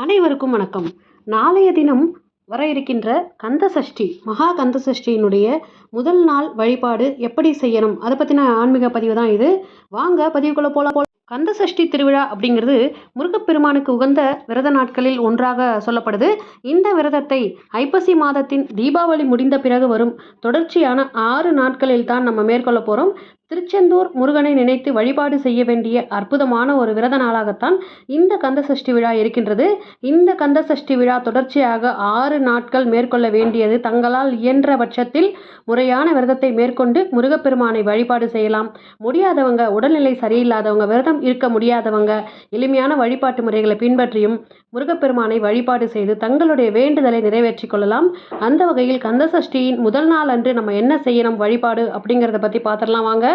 அனைவருக்கும் வணக்கம். நாளைய தினம் வர இருக்கின்ற கந்த சஷ்டி மகா கந்த சஷ்டியினுடைய முதல் நாள் வழிபாடு எப்படி செய்யணும்? அதை பற்றின ஆன்மீக பதிவு தான் இது. வாங்க பதிவுக்குள்ளே போல போல கந்த சஷ்டி திருவிழா அப்படிங்கிறது முருகப்பெருமானுக்கு உகந்த விரத நாட்களில் ஒன்றாக சொல்லப்படுது. இந்த விரதத்தை ஐப்பசி மாதத்தின் தீபாவளி முடிந்த பிறகு வரும் தொடர்ச்சியான ஆறு நாட்களில் தான் நம்ம மேற்கொள்ள போகிறோம் திருச்செந்தூர் முருகனை நினைத்து வழிபாடு செய்ய வேண்டிய அற்புதமான ஒரு விரத நாளாகத்தான் இந்த கந்த சஷ்டி விழா இருக்கின்றது. இந்த கந்த சஷ்டி விழா தொடர்ச்சியாக ஆறு நாட்கள் மேற்கொள்ள வேண்டியது. தங்களால் இயன்ற பட்சத்தில் முறையான விரதத்தை மேற்கொண்டு முருகப்பெருமானை வழிபாடு செய்யலாம். முடியாதவங்க உடல்நிலை சரியில்லாதவங்க விரதம் இருக்க முடியாதவங்க எளிமையான வழிபாட்டு முறைகளை பின்பற்றியும் முருகப்பெருமானை வழிபாடு செய்து தங்களுடைய வேண்டுதலை நிறைவேற்றிக் கொள்ளலாம். அந்த வகையில் கந்த சஷ்டியின் முதல் நாள் அன்று நம்ம என்ன செய்யணும்? வழிபாடு அப்படிங்கிறத பற்றி பார்த்துடலாம் வாங்க.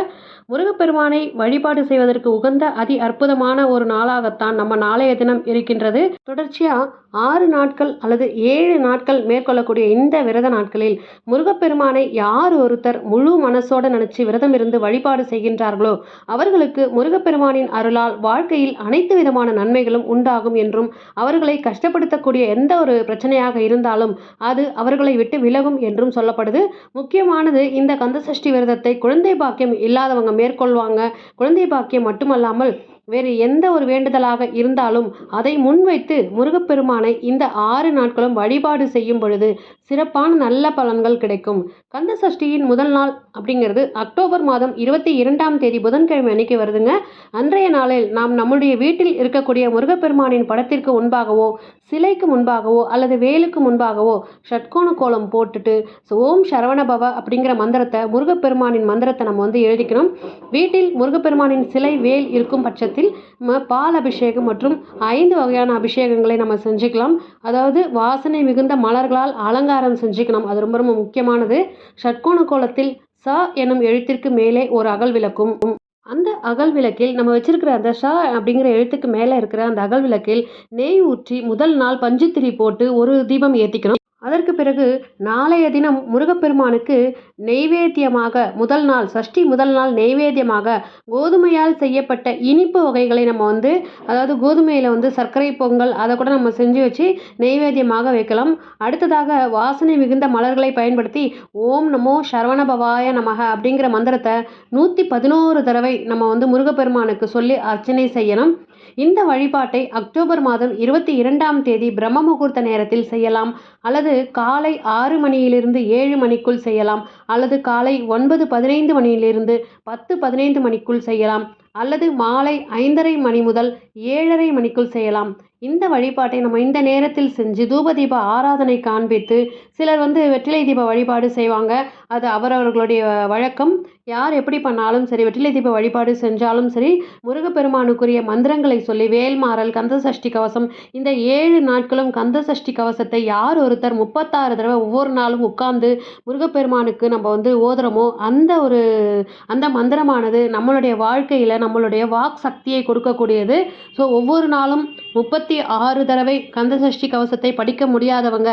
முருகப்பெருமானை வழிபாடு செய்வதற்கு உகந்த அதி அற்புதமான ஒரு நாளாகத்தான் நம்ம நாளைய தினம் இருக்கின்றது. தொடர்ச்சியாக ஆறு நாட்கள் அல்லது ஏழு நாட்கள் மேற்கொள்ளக்கூடிய இந்த விரத நாட்களில் முருகப்பெருமானை யார் ஒருத்தர் முழு மனசோட நினைச்சு விரதம் இருந்து வழிபாடு செய்கின்றார்களோ அவர்களுக்கு முருகப்பெருமானின் அருளால் வாழ்க்கையில் அனைத்து விதமான நன்மைகளும் உண்டாகும் என்றும் அவர்களை கஷ்டப்படுத்தக்கூடிய எந்த ஒரு பிரச்சனையாக இருந்தாலும் அது அவர்களை விட்டு விலகும் என்றும் சொல்லப்படுது. முக்கியமானது இந்த கந்தசஷ்டி விரதத்தை குழந்தை பாக்கியம் இல்லாதவங்க மேற்கொள்வாங்க. குழந்தை பாக்கியம் மட்டுமல்லாமல் வேறு எந்த ஒரு வேண்டுதலாக இருந்தாலும் அதை முன்வைத்து முருகப்பெருமானை இந்த ஆறு நாட்களும் வழிபாடு செய்யும் பொழுது சிறப்பான நல்ல பலன்கள் கிடைக்கும். கந்த சஷ்டியின் முதல் நாள் அப்படிங்கிறது அக்டோபர் மாதம் இருபத்தி இரண்டாம் தேதி புதன்கிழமை அன்னைக்கு வருதுங்க. அன்றைய நாளில் நாம் நம்முடைய வீட்டில் இருக்கக்கூடிய முருகப்பெருமானின் படத்திற்கு முன்பாகவோ சிலைக்கு முன்பாகவோ அல்லது வேலுக்கு முன்பாகவோ ஷட்கோண கோலம் போட்டுட்டு ஓம் சரவணபவ அப்படிங்கிற மந்திரத்தை முருகப்பெருமானின் மந்திரத்தை நம்ம வந்து எழுதிக்கணும். வீட்டில் முருகப்பெருமானின் சிலை வேல் இருக்கும் பட்சத்தில் நம்ம பால் அபிஷேகம் மற்றும் ஐந்து வகையான அபிஷேகங்களை நம்ம செஞ்சுக்கலாம். அதாவது வாசனை மிகுந்த மலர்களால் அலங்காரம் செஞ்சுக்கணும் அது ரொம்ப ரொம்ப முக்கியமானது. ஷட்கோண கோலத்தில் ச எனும் எழுத்திற்கு மேலே ஒரு அகல் விளக்கும். அந்த அகல் விளக்கில் நம்ம வச்சிருக்கிற அந்த ஷா அப்படிங்கிற எழுத்துக்கு மேலே இருக்கிற அந்த அகல் விளக்கில் நெய் ஊற்றி முதல் நாள் பஞ்சுத்திரி போட்டு ஒரு தீபம் ஏற்றிக்கணும் அதற்கு பிறகு நாளைய தினம் முருகப்பெருமானுக்கு நெய்வேத்தியமாக முதல் நாள் சஷ்டி முதல் நாள் நெய்வேத்தியமாக கோதுமையால் செய்யப்பட்ட இனிப்பு வகைகளை நம்ம வந்து அதாவது கோதுமையில் வந்து சர்க்கரை பொங்கல் அதை கூட நம்ம செஞ்சு வச்சு நெய்வேத்தியமாக வைக்கலாம். அடுத்ததாக வாசனை மிகுந்த மலர்களை பயன்படுத்தி ஓம் நமோ சரவணபவாய நமக அப்படிங்கிற மந்திரத்தை நூற்றி பதினோரு தடவை நம்ம வந்து முருகப்பெருமானுக்கு சொல்லி அர்ச்சனை செய்யணும். இந்த வழிபாட்டை அக்டோபர் மாதம் இருபத்தி இரண்டாம் தேதி பிரம்ம முகூர்த்த நேரத்தில் செய்யலாம். அல்லது காலை ஆறு மணியிலிருந்து ஏழு மணிக்குள் செய்யலாம். அல்லது காலை ஒன்பது பதினைந்து மணியிலிருந்து பத்து பதினைந்து மணிக்குள் செய்யலாம். அல்லது மாலை ஐந்தரை மணி முதல் ஏழரை மணிக்குள் செய்யலாம். இந்த வழிபாட்டை நம்ம இந்த நேரத்தில் செஞ்சு தூபதீப ஆராதனை காண்பித்து சிலர் வந்து வெற்றிலை தீப வழிபாடு செய்வாங்க. அது அவரவர்களுடைய வழக்கம். யார் எப்படி பண்ணாலும் சரி வெற்றிலை தீப வழிபாடு செஞ்சாலும் சரி முருகப்பெருமானுக்குரிய மந்திரங்களை சொல்லி வேல்மாறல் கந்த சஷ்டி கவசம் இந்த ஏழு நாட்களும் கந்த சஷ்டி கவசத்தை யார் ஒருத்தர் முப்பத்தாறு தடவை ஒவ்வொரு நாளும் உட்கார்ந்து முருகப்பெருமானுக்கு நம்ம வந்து ஓதுறோமோ அந்த ஒரு அந்த மந்திரமானது நம்மளுடைய வாழ்க்கையில் நம்மளுடைய வாக் சக்தியை கொடுக்கக்கூடியது. ஸோ ஒவ்வொரு நாளும் முப்பத்தி ஆறு தடவை கந்தசஷ்டி கவசத்தை படிக்க முடியாதவங்க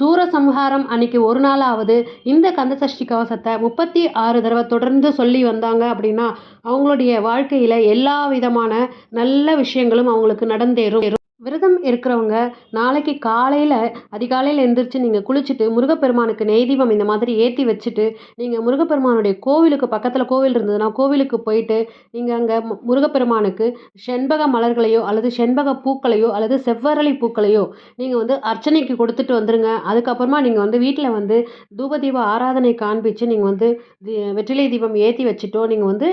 சூரசம்ஹாரம் அன்னைக்கு ஒரு நாளாவது இந்த கந்தசஷ்டி கவசத்தை முப்பத்தி ஆறு தடவை தொடர்ந்து சொல்லி வந்தாங்க அப்படின்னா அவங்களுடைய வாழ்க்கையில் எல்லா விதமான நல்ல விஷயங்களும் அவங்களுக்கு நடந்தேறும். விரதம் இருக்கிறவங்க நாளைக்கு காலையில் அதிகாலையில் எழுந்திரிச்சு நீங்கள் குளிச்சுட்டு முருகப்பெருமானுக்கு நெய் தீபம் இந்த மாதிரி ஏற்றி வச்சுட்டு நீங்கள் முருகப்பெருமானுடைய கோவிலுக்கு பக்கத்தில் கோவில் இருந்ததுன்னா கோவிலுக்கு போயிட்டு நீங்கள் அங்கே முருகப்பெருமானுக்கு செண்பக மலர்களையோ அல்லது செண்பக பூக்களையோ அல்லது செவ்வரளி பூக்களையோ நீங்கள் வந்து அர்ச்சனைக்கு கொடுத்துட்டு வந்துடுங்க அதுக்கப்புறமா நீங்கள் வந்து வீட்டில் வந்து தூபதீப ஆராதனை காண்பிச்சு நீங்கள் வந்து வெற்றிலை தீபம் ஏற்றி வச்சுட்டோ நீங்கள் வந்து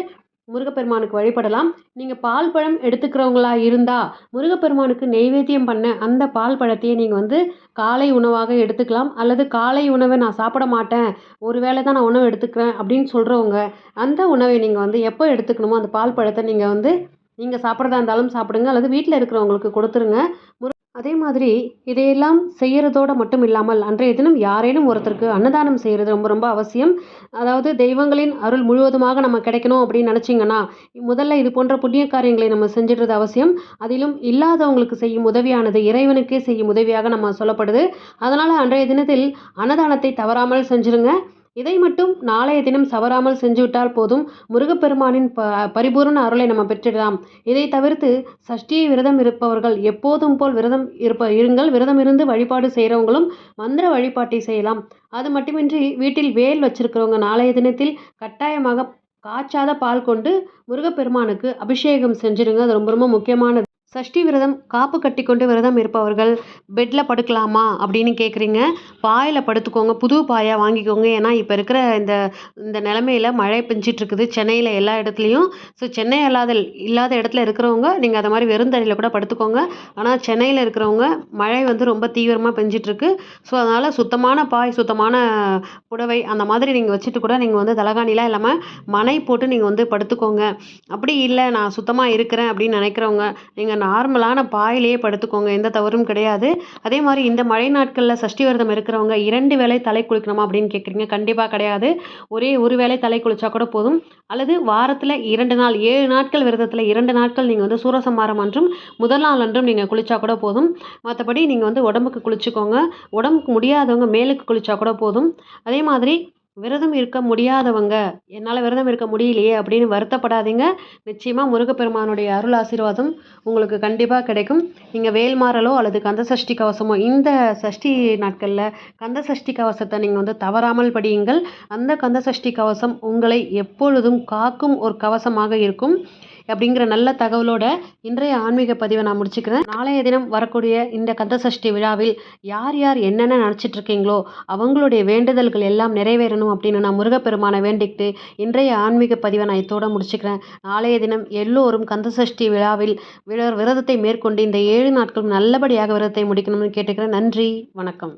முருகப்பெருமானுக்கு வழிபடலாம். நீங்கள் பால் பழம் எடுத்துக்கிறவங்களா இருந்தால் முருகப்பெருமானுக்கு நெய்வேத்தியம் பண்ண அந்த பால் பழத்தையே நீங்கள் வந்து காலை உணவாக எடுத்துக்கலாம். அல்லது காலை உணவை நான் சாப்பிட மாட்டேன் ஒரு வேளை தான் நான் உணவு எடுத்துக்கிறேன் அப்படின்னு சொல்கிறவங்க அந்த உணவை நீங்கள் வந்து எப்போ எடுத்துக்கணுமோ அந்த பால் பழத்தை நீங்கள் வந்து நீங்கள் சாப்பிட்றதா இருந்தாலும் சாப்பிடுங்க. அல்லது வீட்டில் இருக்கிறவங்களுக்கு கொடுத்துருங்க. முரு அதே மாதிரி இதையெல்லாம் செய்கிறதோடு மட்டும் இல்லாமல் அன்றைய தினம் யாரேனும் ஒருத்தருக்கு அன்னதானம் செய்கிறது ரொம்ப ரொம்ப அவசியம். அதாவது தெய்வங்களின் அருள் முழுவதுமாக நம்ம கிடைக்கணும் அப்படின்னு நினச்சிங்கன்னா முதல்ல இது போன்ற புண்ணிய காரியங்களை நம்ம செஞ்சிடுறது அவசியம். அதிலும் இல்லாதவங்களுக்கு செய்யும் உதவியானது இறைவனுக்கே செய்யும் உதவியாக நம்ம சொல்லப்படுது. அதனால் அன்றைய தினத்தில் அன்னதானத்தை தவறாமல் செஞ்சுருங்க. இதை மட்டும் நாளைய தினம் சவராமல் செஞ்சுவிட்டால் போதும். முருகப்பெருமானின் ப பரிபூரண அருளை நம்ம பெற்றிடலாம். இதை தவிர்த்து சஷ்டியை விரதம் இருப்பவர்கள் எப்போதும் போல் விரதம் இருப்ப இருங்கள். விரதம் இருந்து வழிபாடு செய்கிறவங்களும் மந்திர வழிபாட்டை செய்யலாம். அது மட்டுமின்றி வீட்டில் வேல் வச்சிருக்கிறவங்க நாளைய தினத்தில் கட்டாயமாக காய்ச்சாத பால் கொண்டு முருகப்பெருமானுக்கு அபிஷேகம் செஞ்சிருங்க. அது ரொம்ப ரொம்ப முக்கியமானது. சஷ்டி விரதம் காப்பு கட்டி கொண்டு விரதம் இருப்பவர்கள் பெட்டில் படுக்கலாமா அப்படின்னு கேட்குறீங்க பாயில் படுத்துக்கோங்க புது பாயாக வாங்கிக்கோங்க. ஏன்னா இப்போ இருக்கிற இந்த இந்த நிலமையில மழை பெஞ்சிட்ருக்குது. சென்னையில் எல்லா இடத்துலையும். ஸோ சென்னை அல்லாத இல்லாத இடத்துல இருக்கிறவங்க நீங்கள் அதை மாதிரி வெறுந்தரையில் கூட படுத்துக்கோங்க. ஆனால் சென்னையில் இருக்கிறவங்க மழை வந்து ரொம்ப தீவிரமாக பெஞ்சிட்ருக்கு. ஸோ அதனால் சுத்தமான பாய் சுத்தமான புடவை அந்த மாதிரி நீங்கள் வச்சுட்டு கூட நீங்கள் வந்து தலகாணிலாம் இல்லாமல் மனை போட்டு நீங்கள் வந்து படுத்துக்கோங்க. அப்படி இல்லை நான் சுத்தமாக இருக்கிறேன் அப்படின்னு நினைக்கிறவங்க நீங்கள் நார்மலான பாயிலேயே படுத்துக்கோங்க எந்த தவறும் கிடையாது. அதே மாதிரி இந்த மழை நாட்களில் சஷ்டி விரதம் இருக்கிறவங்க இரண்டு வேளை தலை குளிக்கணுமா அப்படின்னு கேட்குறீங்க கண்டிப்பாக கிடையாது. ஒரே ஒரு வேளை தலை குளிச்சா கூட போதும். அல்லது வாரத்தில் இரண்டு நாள் ஏழு நாட்கள் விரதத்தில் இரண்டு நாட்கள் நீங்கள் வந்து சூரசம்மாரம் அன்றும் முதல் நாள் அன்றும் நீங்கள் குளிச்சா கூட போதும். மற்றபடி நீங்கள் வந்து உடம்புக்கு குளிச்சுக்கோங்க. உடம்புக்கு முடியாதவங்க மேலுக்கு குளிச்சா கூட போதும். அதே மாதிரி விரதம் இருக்க முடியாதவங்க என்னால் விரதம் இருக்க முடியலையே அப்படின்னு வருத்தப்படாதீங்க. நிச்சயமாக முருகப்பெருமானுடைய அருள் ஆசீர்வாதம் உங்களுக்கு கண்டிப்பாக கிடைக்கும். நீங்கள் வேல்மாறலோ அல்லது கந்த சஷ்டி கவசமோ இந்த சஷ்டி நாட்களில் கந்த சஷ்டி கவசத்தை நீங்கள் வந்து தவறாமல் படியுங்கள். அந்த கந்த சஷ்டி கவசம் உங்களை எப்பொழுதும் காக்கும் ஒரு கவசமாக இருக்கும். அப்படிங்கிற நல்ல தகவலோட இன்றைய ஆன்மீக பதிவை நான் முடிச்சுக்கிறேன். நாளைய தினம் வரக்கூடிய இந்த கந்தசஷ்டி விழாவில் யார் யார் என்னென்ன நினச்சிட்டு இருக்கீங்களோ அவங்களுடைய வேண்டுதல்கள் எல்லாம் நிறைவேறணும் அப்படின்னு நான் முருகப்பெருமானை வேண்டிக்கிட்டு இன்றைய ஆன்மீக பதிவை நான் இதோட முடிச்சுக்கிறேன். நாளைய தினம் எல்லோரும் கந்தசஷ்டி விழாவில் விழர் விரதத்தை மேற்கொண்டு இந்த ஏழு நாட்களும் நல்லபடியாக விரதத்தை முடிக்கணும்னு கேட்டுக்கிறேன். நன்றி வணக்கம்.